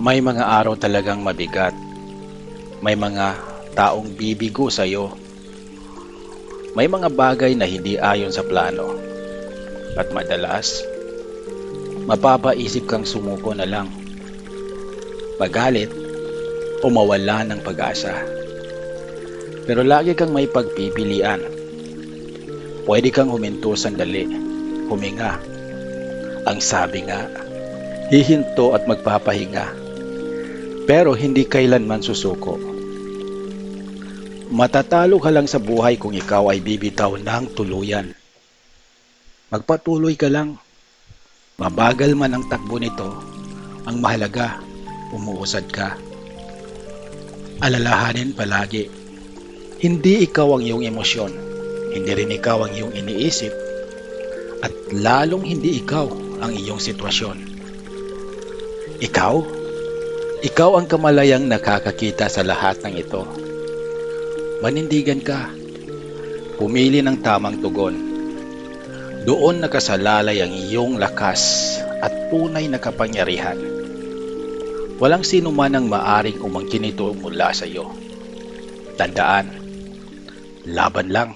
May mga araw talagang mabigat. May mga taong bibigo sa iyo. May mga bagay na hindi ayon sa plano. At madalas, mapapaisip kang sumuko na lang. Magalit o mawala ng pag-asa. Pero lagi kang may pagpipilian. Pwede kang huminto sandali, huminga. Ang sabi nga, hihinto at magpapahinga. Pero hindi kailanman susuko. Matatalo ka lang sa buhay kung ikaw ay bibitaw ng tuluyan. Magpatuloy ka lang. Mabagal man ang takbo nito, ang mahalaga, umuusad ka. Alalahanin palagi, hindi ikaw ang iyong emosyon, hindi rin ikaw ang iyong iniisip, at lalong hindi ikaw ang iyong sitwasyon. Ikaw? Ikaw ang kamalayang nakakakita sa lahat ng ito. Manindigan ka. Pumili ng tamang tugon. Doon nakasalalay ang iyong lakas at tunay na kapangyarihan. Walang sino man ang maaring umangkin ito mula sa iyo. Tandaan, laban lang.